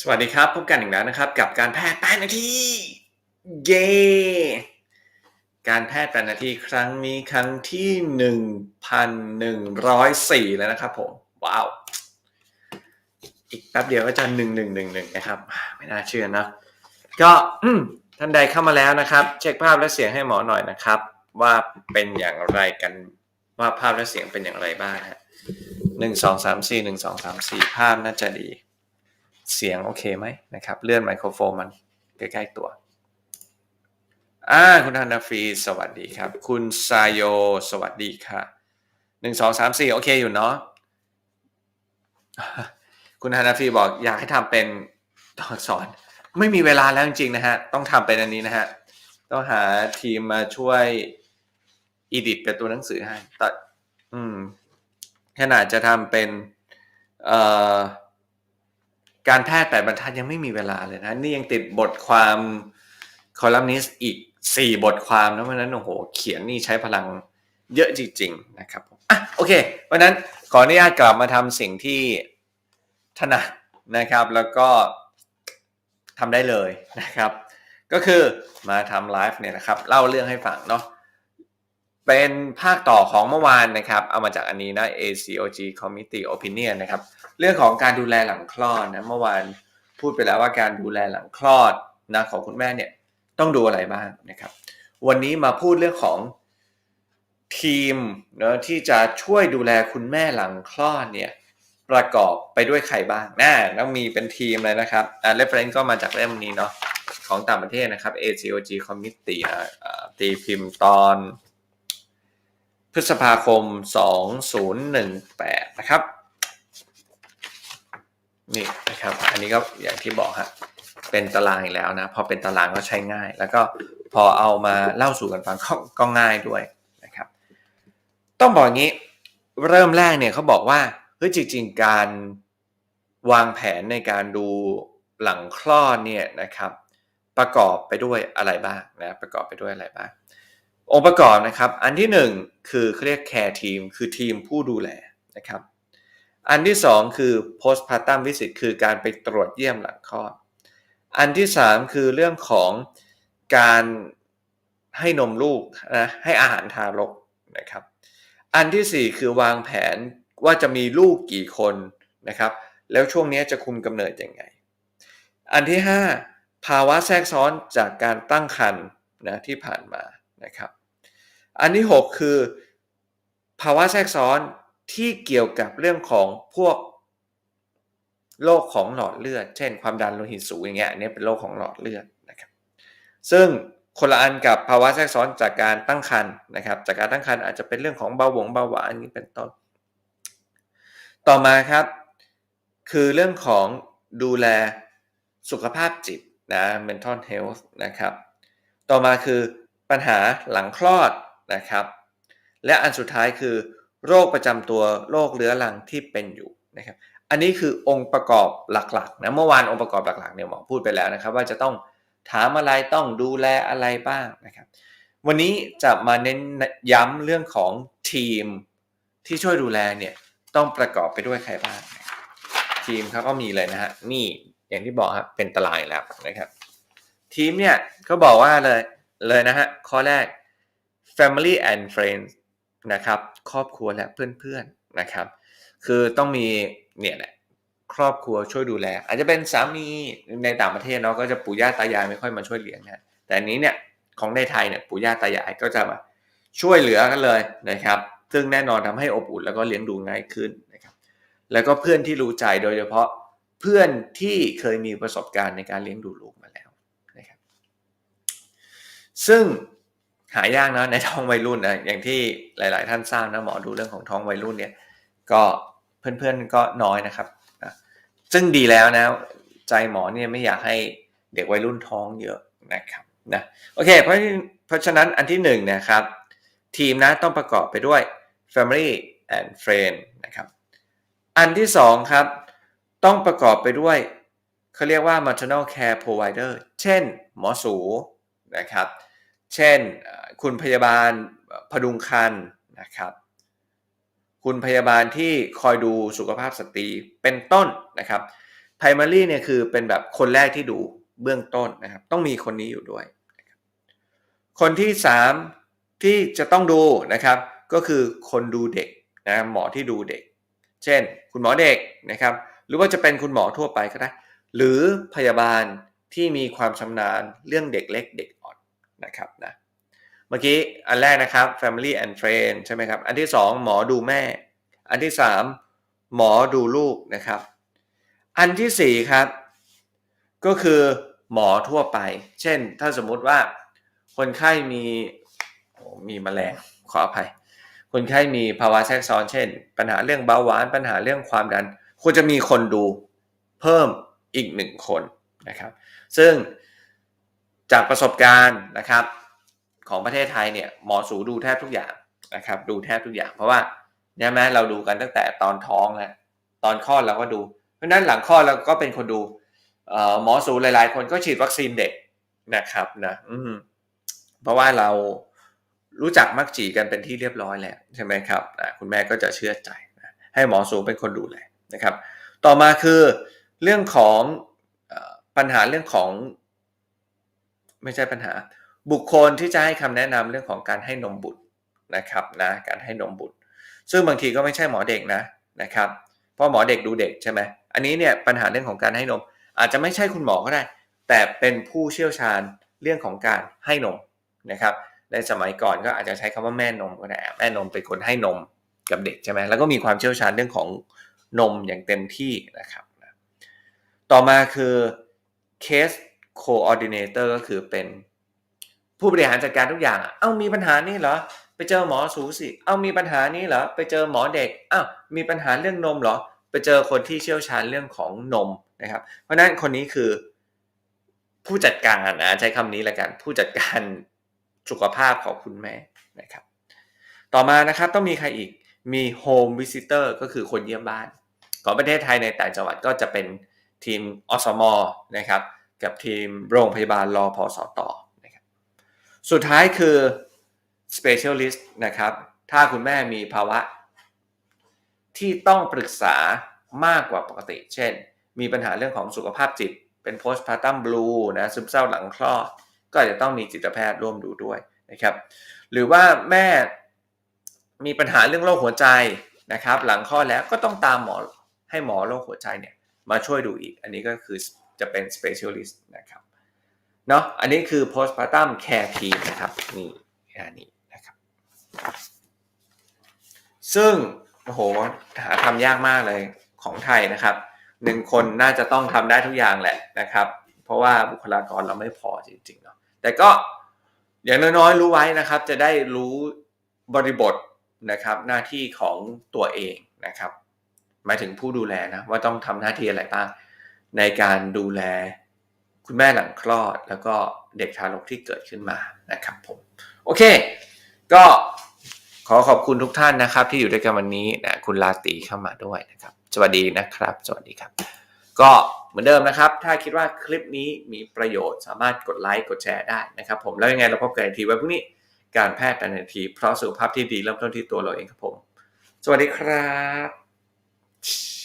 สวัสดีครับ พบกันอีกแล้วนะครับ กับการแพทย์8นาที เย้การแพทย์8นาทีครั้งนี้ครั้งที่1,104แล้วนะครับผม ว้าว อีกแป๊บเดียวก็จะ1111นะครับ ไม่น่าเชื่อนะ ก็ท่านใดเข้ามาแล้วนะครับ เช็คภาพและเสียงให้หมอหน่อยนะครับ ว่าเป็นอย่างไรกันว่าภาพและเสียงเป็นอย่างไรบ้างฮะหนึ่งสองสามสี่หนึ่งสองสามสี่ภาพน่าจะดี เสียงโอเคไหมนะครับ เลื่อนไมโครโฟนมันใกล้ๆตัวอ่าคุณฮันนาฟีสวัสดีครับ คุณซายโยสวัสดีค่ะหนึ่งสองสามสี่โอเคอยู่เนาะคุณฮานาฟีบอกอยากให้ทำเป็นตอนสอนไม่มีเวลาแล้วจริงๆนะฮะ ต้องทำเป็นอันนี้นะฮะ ต้องหาทีมมาช่วยอีดิทเป็นตัวหนังสือให้แต่อืมขนาดจะทำเป็น เอ่อ การแพทย์แปดบรรทัดยังไม่มีเวลาเลยนะ นี่ยังติดบทความคอลัมนิสต์อีกสี่บทความนะเพราะนั้นโอ้โห เขียนนี่ใช้พลังเยอะจริง ๆ นะครับอะโอเค เพราะนั้นขออนุญาตกลับมาทำสิ่งที่ถนัดนะครับ แล้วก็ทำได้เลยนะครับ ก็คือมาทำไลฟ์เนี่ยนะครับ เล่าเรื่องให้ฟังเนาะ เป็นภาคต่อของเมื่อวานนะครับ เอามาจากอันนี้นะ ACOG Committee Opinion นะครับ เรื่องของการดูแลหลังคลอดนะเมื่อวานพูดไปแล้วว่าการดูแลหลังคลอดนะของคุณแม่เนี่ยต้องดูอะไรบ้างนะครับ วันนี้มาพูดเรื่องของทีมเนะที่จะช่วยดูแลคุณแม่หลังคลอดเนี่ยประกอบไปด้วยใครบ้างน่าต้องมีเป็นทีมเลยนะครับอ่า reference ก็มาจากเล่มนี้เนาะของต่างประเทศนะครับ ACOG Committee อ่าตีพิมพ์ตอน พฤษภาคม 2018 นะครับ นี่นะครับ อันนี้ก็อย่างที่บอกฮะเป็นตารางอีกแล้วนะ พอเป็นตารางก็ใช้ง่าย แล้วก็พอเอามาเล่าสู่กันฟังก็ก็ง่ายด้วยนะครับ ต้องบอกอย่างนี้เริ่มแรกเนี่ยเขาบอกว่าเฮ้ยจริง ๆ การวางแผนในการดูหลังคลอดเนี่ยนะครับ ประกอบไปด้วยอะไรบ้างนะประกอบไปด้วยอะไรบ้าง องค์ประกอบนะครับ อันที่หนึ่งคือเขาเรียก care team คือทีมผู้ดูแลนะครับ อันที่สองคือ postpartum visit คือการไปตรวจเยี่ยมหลังคลอด อันที่สามคือเรื่องของการให้นมลูกนะให้อาหารทารกนะครับ อันที่สี่คือวางแผนว่าจะมีลูกกี่คนนะครับ แล้วช่วงนี้จะคุมกำเนิดยังไง อันที่ห้าภาวะแทรกซ้อนจากการตั้งครรภ์นะที่ผ่านมา นะครับ อันที่ 6 คือ ภาวะแทรกซ้อนที่เกี่ยวกับเรื่องของพวกโรคของหลอดเลือด เช่น ความดันโลหิตสูงอย่างเงี้ยอันนี้เป็นโรคของหลอดเลือดนะครับ ซึ่งคนละอันกับภาวะแทรกซ้อนจากการตั้งครรภ์นะครับ จากการตั้งครรภ์อาจจะเป็นเรื่องของเบาหวงเบาหวานนี้เป็นต้น ต่อมาครับ คือเรื่องของดูแลสุขภาพจิตนะ mental health นะครับ ต่อมาคือ ปัญหาหลังคลอดนะครับ และอันสุดท้ายคือ โรคประจำตัวโรคเรื้อรังที่เป็นอยู่นะครับ อันนี้คือองค์ประกอบหลักๆนะเมื่อวานองค์ประกอบหลักๆเนี่ยหมอพูดไปแล้วนะครับ ว่าจะต้องถามอะไรต้องดูแลอะไรบ้างนะครับ วันนี้จะมาเน้นย้ำเรื่องของทีมที่ช่วยดูแลเนี่ยต้องประกอบไปด้วยใครบ้าง ทีมเขาก็มีเลยนะฮะนี่อย่างที่บอกครับเป็นตารางแล้วนะครับ ทีมเนี่ยเขาบอกว่าเลย เลยนะฮะ ข้อแรก family and friends นะครับ ครอบครัวและเพื่อนๆนะครับ คือต้องมีเนี่ยแหละครอบครัวช่วยดูแล อาจจะเป็นสามีในต่างประเทศเนาะก็จะปู่ย่าตายายไม่ค่อยมาช่วยเลี้ยงนะแต่อันนี้เนี่ยของในไทยเนี่ยปู่ย่าตายายก็จะมาช่วยเหลือกันเลยนะครับ ซึ่งแน่นอนทำให้อบอุ่นแล้วก็เลี้ยงดูง่ายขึ้นนะครับ แล้วก็เพื่อนที่รู้ใจโดยเฉพาะเพื่อนที่เคยมีประสบการณ์ในการเลี้ยงดูลูกมาแล้ว ซึ่งหายากนะในท้องวัยรุ่นนะอย่างที่หลาย ๆ ท่านทราบนะหมอดูเรื่องของท้องวัยรุ่นเนี่ยก็เพื่อนๆก็น้อยนะครับนะซึ่งดีแล้วนะใจหมอเนี่ยไม่อยากให้เด็กวัยรุ่นท้องเยอะนะครับนะโอเคเพราะเพราะฉะนั้นอันที่หนึ่งนะครับ ทีมนะต้องประกอบไปด้วย family and friend นะครับอันที่สองครับต้องประกอบไปด้วยเขาเรียกว่า maternal care provider เช่น หมอสู นะครับ เช่นคุณพยาบาลพดุงครรภ์นะครับ คุณพยาบาลที่คอยดูสุขภาพสตรีเป็นต้นนะครับพ primary เนี่ยคือเป็นแบบคนแรกที่ดูเบื้องต้นนะครับ ต้องมีคนนี้อยู่ด้วย คนที่สามที่จะต้องดูนะครับ ก็คือคนดูเด็กนะหมอที่ดูเด็ก เช่น คุณหมอเด็กนะครับ หรือว่าจะเป็นคุณหมอทั่วไปก็ได้ หรือพยาบาล ที่มีความชำนาญเรื่องเด็กเล็กเด็กอ่อนนะครับนะเมื่อกี้อันแรกนะครับ family and friend ใช่ไหมครับ อันที่สองหมอดูแม่ อันที่สามหมอดูลูกนะครับ อันที่สี่ครับ ก็คือหมอทั่วไป เช่น ถ้าสมมุติว่าคนไข้มีโอ้มีแมลงขออภัย คนไข้มีภาวะแทรกซ้อน เช่น ปัญหาเรื่องเบาหวาน ปัญหาเรื่องความดัน ควรจะมีคนดูเพิ่มอีกหนึ่งคน นะครับ ซึ่งจากประสบการณ์นะครับของประเทศไทยเนี่ยหมอสูดูแทบทุกอย่างนะครับ ดูแทบทุกอย่าง เพราะว่าเนี่ยแม้เราดูกันตั้งแต่ตอนท้องแล้วตอนคลอดเราก็ดู เพราะนั้นหลังคลอดเราก็เป็นคนดูหมอสูหลาย ๆ คนก็ฉีดวัคซีนเด็กนะครับนะอืเพราะว่าเรารู้จักมักจีกันเป็นที่เรียบร้อยแล้วใช่ไหมครับนะคุณแม่ก็จะเชื่อใจนะให้หมอสูเป็นคนดูแลนะครับ ต่อมาคือเรื่องของ ปัญหาเรื่องของ ไม่ใช่ปัญหา บุคคลที่จะให้คำแนะนำเรื่องของการให้นมบุตรนะครับนะการให้นมบุตร ซึ่งบางทีก็ไม่ใช่หมอเด็กนะนะครับ เพราะหมอเด็กดูเด็กใช่ไหมอันนี้เนี่ยปัญหาเรื่องของการให้นม อาจจะไม่ใช่คุณหมอก็ได้ แต่เป็นผู้เชี่ยวชาญเรื่องของการให้นมนะครับในสมัยก่อนก็อาจจะใช้คำว่าแม่นมก็ได้แม่นมเป็นคนให้นมกับเด็กใช่ไหมแล้วก็มีความเชี่ยวชาญเรื่องของนมอย่างเต็มที่นะครับ ต่อมาคือ case coordinator ก็คือเป็นผู้บริหารจัดการทุกอย่าง เอ้ามีปัญหานี่เหรอ ไปเจอหมอสูสิ เอ้ามีปัญหานี้เหรอ ไปเจอหมอเด็ก อ้าวมีปัญหาเรื่องนมเหรอ ไปเจอคนที่เชี่ยวชาญเรื่องของนมนะครับ เพราะฉะนั้นคนนี้คือผู้จัดการนะใช้คำนี้ละกัน ผู้จัดการสุขภาพของคุณแม่นะครับ ต่อมานะครับต้องมีใครอีก มี home visitor ก็คือคนเยี่ยมบ้าน ของประเทศไทยในแต่จังหวัดก็จะเป็น ทีมอสมนะครับกับทีมโรงพยาบาลรอพอสตนะครับสุดท้ายคือ specialist นะครับถ้าคุณแม่มีภาวะ ที่ต้องปรึกษามากกว่าปกติ เช่น มีปัญหาเรื่องของสุขภาพจิต เป็น postpartum blue นะซึมเศร้าหลังคลอด ก็จะต้องมีจิตแพทย์ร่วมดูด้วยนะครับหรือว่าแม่มีปัญหาเรื่องโรคหัวใจนะครับหลังคลอดแล้วก็ต้องตามหมอให้หมอโรคหัวใจเนี่ย มาช่วยดูอีก อันนี้ก็คือจะเป็น specialist นะครับเนาะอันนี้คือ postpartum care team นะครับนี่อันนี้นะครับซึ่งโอ้โหหาทำยากมากเลยของไทยนะครับหนึ่งคนน่าจะต้องทำได้ทุกอย่างแหละนะครับ เพราะว่าบุคลากรเราไม่พอจริงๆเนาะแต่ก็อย่างน้อยๆรู้ไว้นะครับ จะได้รู้บริบทนะครับหน้าที่ของตัวเองนะครับ หมายถึงผู้ดูแลนะว่าต้องทำหน้าที่อะไรบ้าง ในการดูแลคุณแม่หลังคลอด แล้วก็เด็กทารกที่เกิดขึ้นมานะครับผมโอเค ก็ขอขอบคุณทุกท่านนะครับ ที่อยู่ด้วยกันวันนี้นะคุณลาตีเข้ามาด้วยนะครับ สวัสดีนะครับ สวัสดีครับ ก็เหมือนเดิมนะครับ ถ้าคิดว่าคลิปนี้มีประโยชน์สามารถกดไลค์กดแชร์ได้นะครับ ผมแล้วยังไงเราพบกันอีกทีวันพรุ่งนี้การแพทย์แต่นที เพราะสุขภาพที่ดีเริ่มต้นที่ตัวเราเองครับผม สวัสดีครับ Shh.